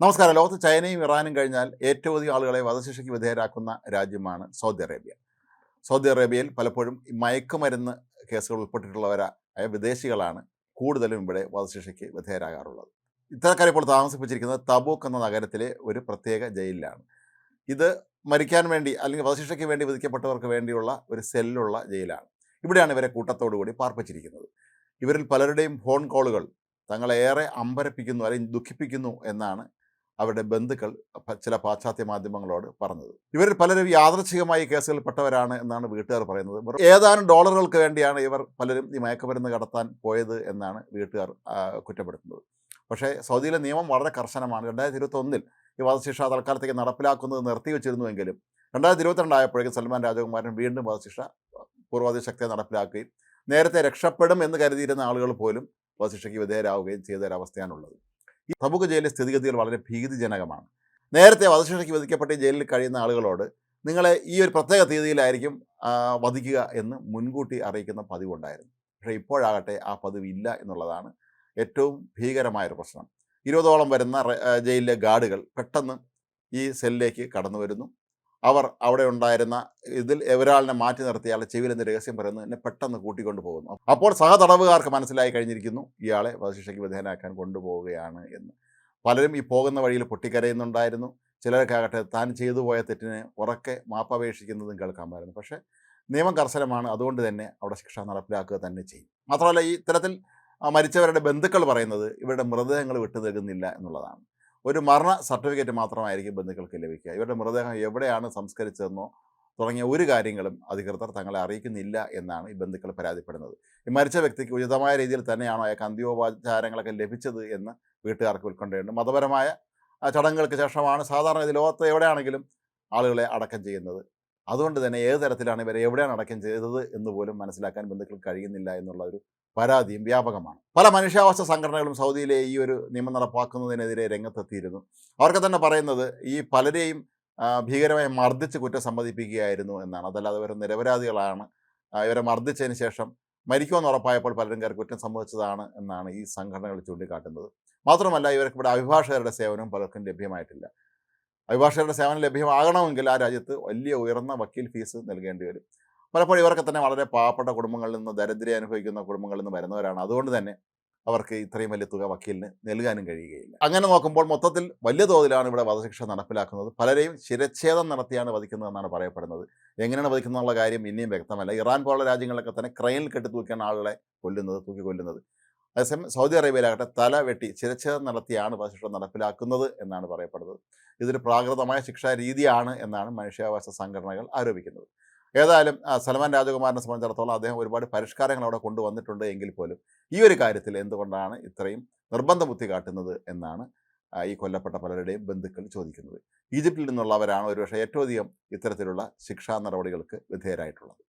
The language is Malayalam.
നമസ്കാരം. ലോകത്ത് ചൈനയും ഇറാനും കഴിഞ്ഞാൽ ഏറ്റവും അധികം ആളുകളെ വധശിക്ഷയ്ക്ക് വിധേയരാക്കുന്ന രാജ്യമാണ് സൗദി അറേബ്യ. സൗദി അറേബ്യയിൽ പലപ്പോഴും മയക്കുമരുന്ന് കേസുകൾ ഉൾപ്പെട്ടിട്ടുള്ളവരായ വിദേശികളാണ് കൂടുതലും ഇവിടെ വധശിക്ഷയ്ക്ക് വിധേയരാകാറുള്ളത്. ഇത്തരക്കാരെ ഇപ്പോൾ താമസിപ്പിച്ചിരിക്കുന്നത് തബൂക്ക് എന്ന നഗരത്തിലെ ഒരു പ്രത്യേക ജയിലിലാണ്. ഇത് മരിക്കാൻ വേണ്ടി അല്ലെങ്കിൽ വധശിക്ഷയ്ക്ക് വേണ്ടി വിധിക്കപ്പെട്ടവർക്ക് വേണ്ടിയുള്ള ഒരു സെല്ലുള്ള ജയിലാണ്. ഇവിടെയാണ് ഇവരെ കൂട്ടത്തോടുകൂടി പാർപ്പിച്ചിരിക്കുന്നത്. ഇവരിൽ പലരുടെയും ഫോൺ കോളുകൾ തങ്ങളെ ഏറെ അമ്പരപ്പിക്കുന്നു അല്ലെങ്കിൽ ദുഃഖിപ്പിക്കുന്നു എന്നാണ് അവരുടെ ബന്ധുക്കൾ ചില പാശ്ചാത്യ മാധ്യമങ്ങളോട് പറഞ്ഞത്. ഇവർ പലരും യാദൃച്ഛികമായി കേസുകളിൽപ്പെട്ടവരാണ് എന്നാണ് വീട്ടുകാർ പറയുന്നത്. ഏതാനും ഡോളറുകൾക്ക് വേണ്ടിയാണ് ഇവർ പലരും ഈ മയക്കുമരുന്ന് കടത്താൻ പോയത് എന്നാണ് വീട്ടുകാർ കുറ്റപ്പെടുത്തുന്നത്. പക്ഷേ സൗദിയിലെ നിയമം വളരെ കർശനമാണ്. രണ്ടായിരത്തി ഇരുപത്തി ഒന്നിൽ ഈ വധശിക്ഷ തൽക്കാലത്തേക്ക് നടപ്പിലാക്കുന്നത് നിർത്തിവെച്ചിരുന്നുവെങ്കിലും രണ്ടായിരത്തി ഇരുപത്തിരണ്ടായപ്പോഴേക്കും സൽമാൻ രാജകുമാരൻ വീണ്ടും വധശിക്ഷ പൂർവാധി ശക്തിയെ നടപ്പിലാക്കുകയും നേരത്തെ രക്ഷപ്പെടും എന്ന് കരുതിയിരുന്ന ആളുകൾ പോലും വധശിക്ഷയ്ക്ക് വിധേയരാവുകയും ചെയ്ത ഒരവസ്ഥയാണുള്ളത്. ഈ പ്രമുഖ ജയിലിലെ സ്ഥിതിഗതികൾ വളരെ ഭീതിജനകമാണ്. നേരത്തെ വധശിക്ഷയ്ക്ക് വിധിക്കപ്പെട്ട ജയിലിൽ കഴിയുന്ന ആളുകളോട് നിങ്ങളെ ഈ ഒരു പ്രത്യേക തീയതിയിലായിരിക്കും വധിക്കുക എന്ന് മുൻകൂട്ടി അറിയിക്കുന്ന പതിവുണ്ടായിരുന്നു. പക്ഷേ ഇപ്പോഴാകട്ടെ ആ പതിവ് ഇല്ല എന്നുള്ളതാണ് ഏറ്റവും ഭീകരമായൊരു പ്രശ്നം. ഇരുപതോളം വരുന്ന ജയിലിലെ ഗാർഡുകൾ പെട്ടെന്ന് ഈ സെല്ലിലേക്ക് കടന്നു വരുന്നു. അവർ അവിടെ ഉണ്ടായിരുന്ന ഇതിൽ ഒരാളിനെ മാറ്റി നിർത്തി അയാളെ ചെവിയിലെന്ന് രഹസ്യം പറയുന്നു? എന്നെ പെട്ടെന്ന് കൂട്ടിക്കൊണ്ടു പോകുന്നു. അപ്പോൾ സഹതടവുകാർക്ക് മനസ്സിലായി കഴിഞ്ഞിരിക്കുന്നു ഇയാളെ വധശിക്ഷയ്ക്ക് വിധേയനാക്കാൻ കൊണ്ടുപോവുകയാണ് എന്ന്. പലരും ഈ പോകുന്ന വഴിയിൽ പൊട്ടിക്കരയുന്നുണ്ടായിരുന്നു. ചിലർക്കാകട്ടെ താൻ ചെയ്തു പോയ തെറ്റിന് ഉറക്കെ മാപ്പപേക്ഷിക്കുന്നതും കേൾക്കാമായിരുന്നു. പക്ഷേ നിയമം കർശനമാണ്. അതുകൊണ്ട് തന്നെ അവിടെ ശിക്ഷ നടപ്പിലാക്കുക തന്നെ ചെയ്യും. മാത്രമല്ല ഈ ഇത്തരത്തിൽ മരിച്ചവരുടെ ബന്ധുക്കൾ പറയുന്നത് ഇവരുടെ മൃതദേഹങ്ങൾ വിട്ടു നൽകുന്നില്ല എന്നുള്ളതാണ്. ഒരു മരണ സർട്ടിഫിക്കറ്റ് മാത്രമായിരിക്കും ബന്ധുക്കൾക്ക് ലഭിക്കുക. ഇവരുടെ മൃതദേഹം എവിടെയാണ് സംസ്കരിച്ചതെന്നോ തുടങ്ങിയ ഒരു കാര്യങ്ങളും അധികൃതർ തങ്ങളെ അറിയിക്കുന്നില്ല എന്നാണ് ഈ ബന്ധുക്കൾ പരാതിപ്പെടുന്നത്. ഈ മരിച്ച വ്യക്തിക്ക് ഉചിതമായ രീതിയിൽ തന്നെയാണോ അയാൾക്ക് അന്ത്യോപചാരങ്ങളൊക്കെ ലഭിച്ചത് എന്ന് വീട്ടുകാർക്ക് ഉൾക്കൊണ്ടേണ്ട് മതപരമായ ചടങ്ങുകൾക്ക് ശേഷമാണ് സാധാരണ ഇത് ലോകത്ത് എവിടെയാണെങ്കിലും ആളുകളെ അടക്കം ചെയ്യുന്നത്. അതുകൊണ്ട് തന്നെ ഏത് തരത്തിലാണ് ഇവരെ എവിടെയാണ് അടക്കം ചെയ്തത് എന്ന് പോലും മനസ്സിലാക്കാൻ ബന്ധുക്കൾക്ക് കഴിയുന്നില്ല എന്നുള്ള ഒരു പരാതിയും വ്യാപകമാണ്. പല മനുഷ്യാവകാശ സംഘടനകളും സൗദിയിലെ ഈ ഒരു നിയമം നടപ്പാക്കുന്നതിനെതിരെ രംഗത്തെത്തിയിരുന്നു. അവർക്ക് തന്നെ പറയുന്നത് ഈ പലരെയും ഭീകരമായി മർദ്ദിച്ച് കുറ്റം സമ്മതിപ്പിക്കുകയായിരുന്നു എന്നാണ്. അതല്ലാതെ ഇവർ നിരപരാധികളാണ് ഇവരെ മർദ്ദിച്ചതിന് ശേഷം മരിക്കുമെന്ന് ഉറപ്പായപ്പോൾ പലരും കയറി കുറ്റം സംഭവിച്ചതാണ് എന്നാണ് ഈ സംഘടനകൾ ചൂണ്ടിക്കാട്ടുന്നത്. മാത്രമല്ല ഇവർക്ക് ഇവിടെ അഭിഭാഷകരുടെ സേവനം പലർക്കും ലഭ്യമായിട്ടില്ല. അഭിഭാഷകരുടെ സേവനം ലഭ്യമാകണമെങ്കിൽ ആ രാജ്യത്ത് വലിയ ഉയർന്ന വക്കീൽ ഫീസ് നൽകേണ്ടി വരും. പലപ്പോഴും ഇവർക്ക് തന്നെ വളരെ പാവപ്പെട്ട കുടുംബങ്ങളിൽ നിന്ന് ദരിദ്രം അനുഭവിക്കുന്ന കുടുംബങ്ങളിൽ നിന്ന് വരുന്നവരാണ്. അതുകൊണ്ട് തന്നെ അവർക്ക് ഇത്രയും വലിയ തുക വക്കീലിന് നൽകാനും കഴിയുകയില്ല. അങ്ങനെ നോക്കുമ്പോൾ മൊത്തത്തിൽ വലിയ തോതിലാണ് ഇവിടെ വധശിക്ഷ നടപ്പിലാക്കുന്നത്. പലരെയും ശിരച്ഛേദം നടത്തിയാണ് വധിക്കുന്നതെന്നാണ് പറയപ്പെടുന്നത്. എങ്ങനെയാണ് വധിക്കുന്നതെന്നുള്ള കാര്യം ഇനിയും വ്യക്തമല്ല. ഇറാൻ പോലുള്ള രാജ്യങ്ങളിലൊക്കെ തന്നെ ക്രെയിനിൽ കെട്ടി തൂക്കിയാണ് ആളുകളെ കൊല്ലുന്നത് തൂക്കി കൊല്ലുന്നത് അതേസമയം സൗദി അറേബ്യയിലാകട്ടെ തല വെട്ടി ശിരച്ഛേദം നടത്തിയാണ് വധശിക്ഷ നടപ്പിലാക്കുന്നത് എന്നാണ് പറയപ്പെടുന്നത്. ഇതൊരു പ്രാകൃതമായ ശിക്ഷാ രീതിയാണ് എന്നാണ് മനുഷ്യാവകാശ സംഘടനകൾ ആരോപിക്കുന്നത്. ഏതായാലും സൽമാൻ രാജകുമാരനെ സംബന്ധിച്ചിടത്തോളം അദ്ദേഹം ഒരുപാട് പരിഷ്കാരങ്ങൾ അവിടെ കൊണ്ടുവന്നിട്ടുണ്ട് എങ്കിൽ പോലും ഈ ഒരു കാര്യത്തിൽ എന്തുകൊണ്ടാണ് ഇത്രയും നിർബന്ധ ബുദ്ധി കാട്ടുന്നത് എന്നാണ് ഈ കൊല്ലപ്പെട്ട പലരുടെയും ബന്ധുക്കൾ ചോദിക്കുന്നത്. ഈജിപ്തിൽ നിന്നുള്ളവരാണ് ഒരുപക്ഷെ ഏറ്റവും അധികം ഇത്തരത്തിലുള്ള ശിക്ഷാ നടപടികൾക്ക് വിധേയരായിട്ടുള്ളത്.